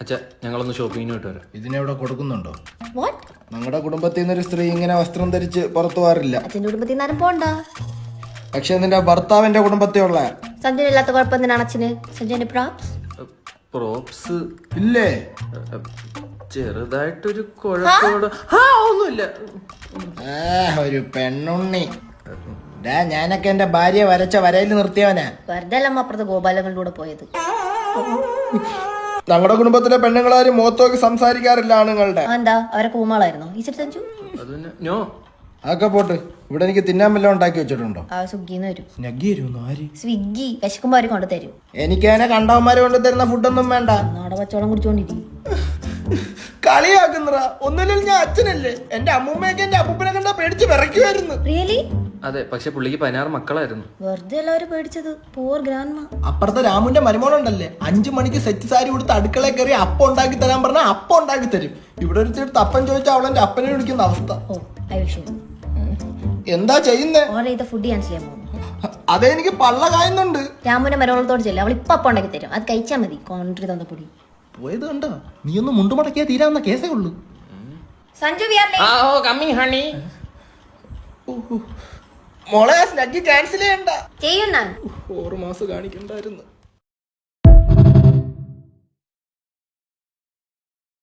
അച്ഛാ ഞങ്ങളൊന്ന് ഷോപ്പിങ്ങിന് വിട്ട് വരാം. ഇതിനെവിടെ കൊടുക്കുന്നുണ്ടോ? വാട്ട് ഞങ്ങളുടെ കുടുംബത്തിൽ നിന്നൊരു സ്ത്രീ ഇങ്ങനെ വസ്ത്രം ധരിച്ച് പുറത്തു പോകാറില്ല. അച്ഛന്റെ കുടുംബത്തിൽ നിന്നാരും പോണ്ട. പക്ഷെ നിന്റെ ഭർത്താവിന്റെ കുടുംബത്തെ സഞ്ജയൻ ഇല്ലാത്ത കുഴപ്പം എന്തിനാണ് അച്ഛന്? സഞ്ജയന്റെ പ്രോപ്സ് പ്രോപ്സ് ഇല്ലേ? ചെറുതായിട്ടൊരു കുഴപ്പമോട് ആ ഒന്നുമില്ല. ആ ഒരു പെണ്ണുണ്ണി. ഡാ ഞാനൊക്കെ എന്റെ ഭാര്യ വരച്ച വരയിൽ നിർത്തിയവനാ. വെറുതെ അല്ല അമ്മ അപ്പുറത്ത് ഗോപാലങ്ങളുടെ കൂടെ പോയത്. ഞങ്ങളുടെ കുടുംബത്തിലെ പെണ്ണുങ്ങളാരും മുഖത്തോക്ക് സംസാരിക്കാറില്ല ആണുങ്ങളുടെ. എന്താ? അവരെ കൂമാളായിരുന്നോ? ഈ സെറ്റ് സഞ്ജു നോ. അതൊക്കെ പോട്ട്. ഇവിടെ എനിക്ക് തിന്നാൻ വല്ലതും ഉണ്ടാക്കി വെച്ചിട്ടുണ്ടോ? ആ സ്വിഗ്ഗിന്ന് വരും. ഞഗ്ഗിയിരുന്നു ആര്? സ്വിഗ്ഗി. വിശക്കുമ്പോ അവർ കൊണ്ടു തരും. എനിക്ക് അതിനെ കണ്ടവന്മാര് കൊണ്ട് തരുന്ന ഫുഡൊന്നും വേണ്ട. നാടെ പച്ചവെള്ളം കുടിച്ചോണ്ടിരിക്കും. കളിയാക്കുന്നറ ഒന്നില്ലെങ്കിൽ ഞാൻ അച്ഛനല്ലേ? എന്റെ അമ്മൂമ്മയൊക്കെ എന്റെ അപ്പൂപ്പനെ കണ്ടാ പേടിച്ച് വിറയ്ക്കുമായിരുന്നു റിയലി അതെ പക്ഷെ പുള്ളിക്ക് പതിനാറ് മക്കളായിരുന്നു. വെറുതെ എല്ലാവരും പേടിച്ചത്. പോർ ഗ്രാൻഡ് അപ്പുറത്തെ രാമുന്റെ മരുമോളുണ്ടല്ലേ അഞ്ചു മണിക്ക് സെറ്റ് സാരി കൊടുത്ത് അടുക്കളയിൽ കയറി അപ്പം ഉണ്ടാക്കി തരാൻ പറഞ്ഞാൽ അപ്പം ഉണ്ടാക്കി തരും. ഇവിടെ ഒരു അപ്പൻ ചോദിച്ചാൽ അവളെന്റെ അപ്പനെ വിളിക്കുന്ന അവസ്ഥ. ഓ ഐ വിഷ് എന്താ ചെയ്യുന്നേ? ഓർഡർ ചെയ്ത ഫുഡ് ക്യാൻസൽ ചെയ്യാൻ പോകുന്നു. അതേ എനിക്ക് പള്ള കായുന്നുണ്ട്. രാമുന്റെ മരോളത്തോട് ചെല്ലും. അവൾ ഇപ്പൊ അപ്പം ഉണ്ടാക്കി തരും. അത് കഴിച്ചാൽ മതി. കോൺട്രി തന്ന പൊടി. പോയത് കണ്ടോ? നീ ഒന്ന് മുണ്ടുമടക്കിയാ തീരാവുന്ന കേസേ ഉള്ളൂ. സഞ്ജു കമ്മിങ് ഹണി മോളെ സ്നഗ്ഗി ക്യാൻസൽ ചെയ്യണ്ട. ചെയ്യും ഞാൻ ഓറ് മാസം കാണിക്കണ്ടായിരുന്നു.